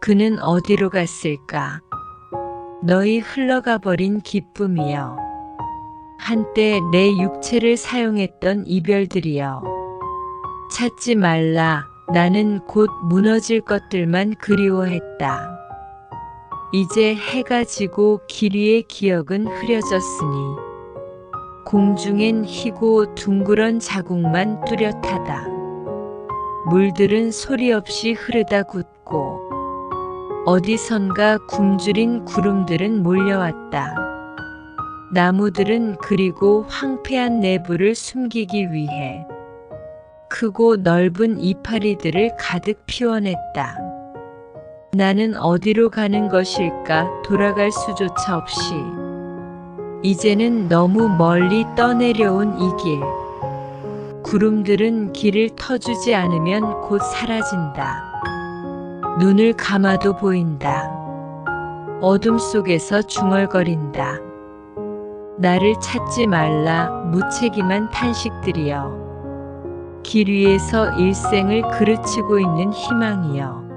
그는 어디로 갔을까? 너희 흘러가 버린 기쁨이여. 한때 내 육체를 사용했던 이별들이여. 찾지 말라. 나는 곧 무너질 것들만 그리워했다. 이제 해가 지고 길 위의 기억은 흐려졌으니 공중엔 희고 둥그런 자국만 뚜렷하다. 물들은 소리 없이 흐르다 굳고 어디선가 굶주린 구름들은 몰려왔다. 나무들은 그리고 황폐한 내부를 숨기기 위해 크고 넓은 이파리들을 가득 피워냈다. 나는 어디로 가는 것일까 돌아갈 수조차 없이 이제는 너무 멀리 떠내려온 이 길. 구름들은 길을 터주지 않으면 곧 사라진다. 눈을 감아도 보인다. 어둠 속에서 중얼거린다. 나를 찾지 말라 무책임한 탄식들이여. 길 위에서 일생을 그르치고 있는 희망이여.